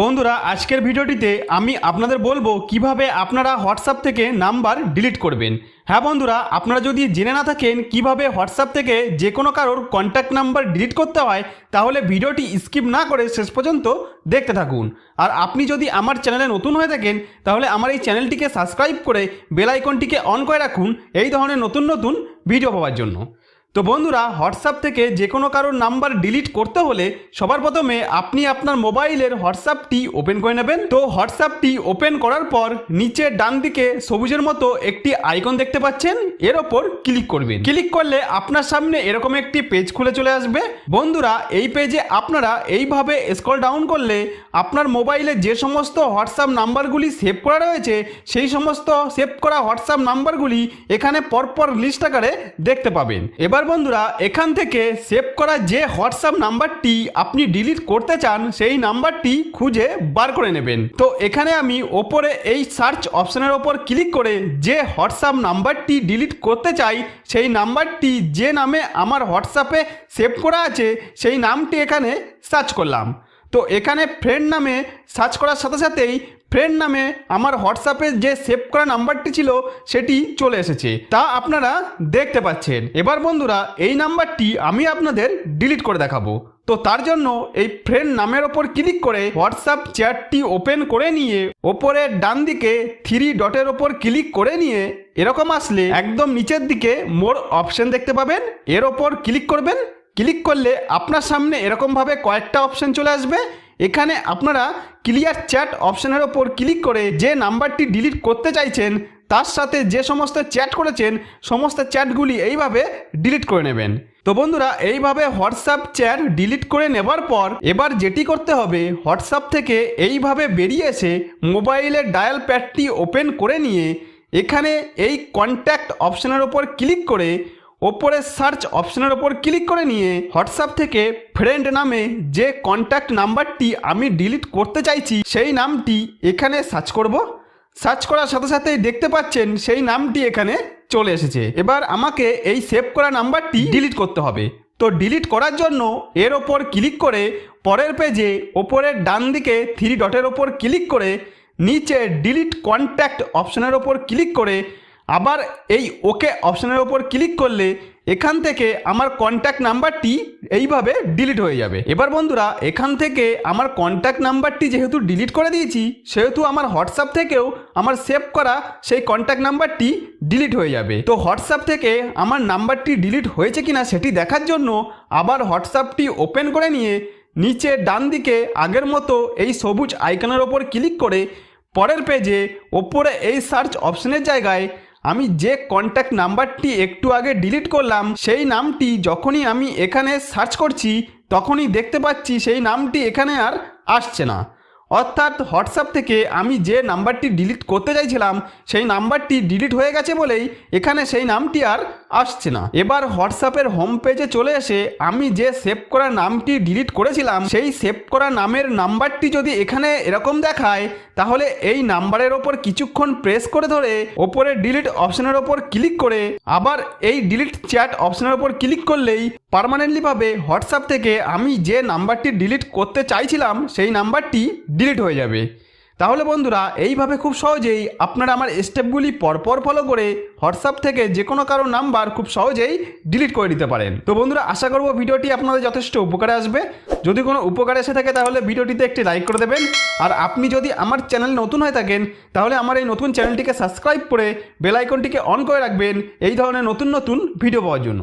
বন্ধুরা, আজকের ভিডিওটিতে আমি আপনাদের বলব কীভাবে আপনারা হোয়াটসঅ্যাপ থেকে নাম্বার ডিলিট করবেন। হ্যাঁ বন্ধুরা, আপনারা যদি জেনে না থাকেন কীভাবে হোয়াটসঅ্যাপ থেকে যে কোনো কারোর কন্ট্যাক্ট নাম্বার ডিলিট করতে হয়, তাহলে ভিডিওটি স্কিপ না করে শেষ পর্যন্ত দেখতে থাকুন। আর আপনি যদি আমার চ্যানেলে নতুন হয়ে থাকেন, তাহলে আমার এই চ্যানেলটিকে সাবস্ক্রাইব করে বেল আইকনটিকে অন করে রাখুন, এই ধরনের নতুন নতুন ভিডিও পাওয়ার জন্য। তো বন্ধুরা, হোয়াটসঅ্যাপ থেকে যে কোনো কারোর নাম্বার ডিলিট করতে হলে সবার প্রথমে আপনি আপনার মোবাইলের হোয়াটসঅ্যাপটি ওপেন করে নেবেন। তো হোয়াটসঅ্যাপটি ওপেন করার পর নিচে ডান দিকে সবুজের মতো একটি আইকন দেখতে পাচ্ছেন, এর ওপর ক্লিক করবেন। ক্লিক করলে আপনার সামনে এরকম একটি পেজ খুলে চলে আসবে। বন্ধুরা, এই পেজে আপনারা এইভাবে স্ক্রল ডাউন করলে আপনার মোবাইলে যে সমস্ত হোয়াটসঅ্যাপ নাম্বারগুলি সেভ করা রয়েছে, সেই সমস্ত সেভ করা হোয়াটসঅ্যাপ নাম্বারগুলি এখানে পরপর লিস্ট আকারে দেখতে পাবেন। এবার বন্ধুরা, এখান থেকে সেভ করা যে হোয়াটসঅ্যাপ নাম্বারটি আপনি ডিলিট করতে চান, সেই নাম্বারটি খুঁজে বার করে নেবেন। তো এখানে আমি ওপরে এই সার্চ অপশনের ওপর ক্লিক করে যে হোয়াটসঅ্যাপ নাম্বারটি ডিলিট করতে চাই, সেই নাম্বারটি যে নামে আমার হোয়াটসঅ্যাপে সেভ করা আছে, সেই নামটি এখানে সার্চ করলাম। তো এখানে ফ্রেন্ড নামে সার্চ করার সাথে সাথেই ফ্রেন্ড নামে আমার হোয়াটসঅ্যাপে যে সেভ করা নাম্বারটি ছিল, সেটি চলে এসেছে। তা আপনারা দেখতে পাচ্ছেন। এবার বন্ধুরা, এই নাম্বারটি আমি আপনাদের ডিলিট করে দেখাবো। তো তার জন্য এই ফ্রেন্ড নামের ওপর ক্লিক করে হোয়াটসঅ্যাপ চ্যাটটি ওপেন করে নিয়ে, ওপরের ডান দিকে থ্রি ডটের ওপর ক্লিক করে নিয়ে, এরকম আসলে একদম নিচের দিকে মোর অপশন দেখতে পাবেন। এর ওপর ক্লিক করবেন। ক্লিক করলে আপনার সামনে এরকমভাবে কয়েকটা অপশন চলে আসবে। এখানে আপনারা ক্লিয়ার চ্যাট অপশনের ওপর ক্লিক করে যে নাম্বারটি ডিলিট করতে চাইছেন, তার সাথে যে সমস্ত চ্যাট করেছেন, সমস্ত চ্যাটগুলি এইভাবে ডিলিট করে নেবেন। তো বন্ধুরা, এইভাবে হোয়াটসঅ্যাপ চ্যাট ডিলিট করে নেবার পর এবার যেটি করতে হবে, হোয়াটসঅ্যাপ থেকে এইভাবে বেরিয়ে এসে মোবাইলের ডায়াল প্যাডটি ওপেন করে নিয়ে এখানে এই কন্ট্যাক্ট অপশনের ওপর ক্লিক করে ওপরে সার্চ অপশনের ওপর ক্লিক করে নিয়ে হোয়াটসঅ্যাপ থেকে ফ্রেন্ড নামে যে কন্ট্যাক্ট নাম্বারটি আমি ডিলিট করতে চাইছি, সেই নামটি এখানে সার্চ করব। সার্চ করার সাথে সাথেই দেখতে পাচ্ছেন সেই নামটি এখানে চলে এসেছে। এবার আমাকে এই সেভ করা নাম্বারটি ডিলিট করতে হবে। তো ডিলিট করার জন্য এর ওপর ক্লিক করে পরের পেজে ওপরের ডান দিকে থ্রি ডটের ওপর ক্লিক করে নিচে ডিলিট কন্ট্যাক্ট অপশনের ওপর ক্লিক করে আবার এই ওকে অপশনের ওপর ক্লিক করলে এখান থেকে আমার কন্ট্যাক্ট নাম্বারটি এইভাবে ডিলিট হয়ে যাবে। এবার বন্ধুরা, এখান থেকে আমার কন্ট্যাক্ট নাম্বারটি যেহেতু ডিলিট করে দিয়েছি, সেহেতু আমার হোয়াটসঅ্যাপ থেকেও আমার সেভ করা সেই কন্ট্যাক্ট নাম্বারটি ডিলিট হয়ে যাবে। তো হোয়াটসঅ্যাপ থেকে আমার নাম্বারটি ডিলিট হয়েছে কিনা সেটি দেখার জন্য আবার হোয়াটসঅ্যাপটি ওপেন করে নিয়ে নিচে ডান দিকে আগের মতো এই সবুজ আইকনের ওপর ক্লিক করে পরের পেজে ওপরে এই সার্চ অপশনের জায়গায় আমি যে কন্ট্যাক্ট নাম্বারটি একটু আগে ডিলিট করলাম, সেই নামটি যখনই আমি এখানে সার্চ করছি, তখনই দেখতে পাচ্ছি সেই নামটি এখানে আর আসছে না। অর্থাৎ হোয়াটসঅ্যাপ থেকে আমি যে নাম্বারটি ডিলিট করতে চাইছিলাম, সেই নাম্বারটি ডিলিট হয়ে গেছে বলেই এখানে সেই নামটি আর আসছে না। এবার হোয়াটসঅ্যাপের হোম পেজে চলে এসে আমি যে সেভ করা নামটি ডিলিট করেছিলাম, সেই সেভ করা নামের নাম্বারটি যদি এখানে এরকম দেখায়, তাহলে এই নাম্বারের ওপর কিছুক্ষণ প্রেস করে ধরে ওপরে ডিলিট অপশনের ওপর ক্লিক করে আবার এই ডিলিট চ্যাট অপশনের ওপর ক্লিক করলেই পারমানেন্টলিভাবে হোয়াটসঅ্যাপ থেকে আমি যে নাম্বারটি ডিলিট করতে চাইছিলাম, সেই নাম্বারটি ডিলিট হয়ে যাবে। তাহলে বন্ধুরা, এইভাবে খুব সহজেই আপনারা আমার স্টেপগুলি পরপর ফলো করে হোয়াটসঅ্যাপ থেকে যে কোনো কারও নাম্বার খুব সহজেই ডিলিট করে দিতে পারেন। তো বন্ধুরা, আশা করব ভিডিওটি আপনাদের যথেষ্ট উপকারে আসবে। যদি কোনো উপকার এসে থাকে তাহলে ভিডিওটিতে একটি লাইক করে দেবেন। আর আপনি যদি আমার চ্যানেল নতুন হয়ে থাকেন, তাহলে আমার এই নতুন চ্যানেলটিকে সাবস্ক্রাইব করে বেলাইকনটিকে অন করে রাখবেন। এই ধরনের নতুন নতুন ভিডিও পাওয়ার জন্য।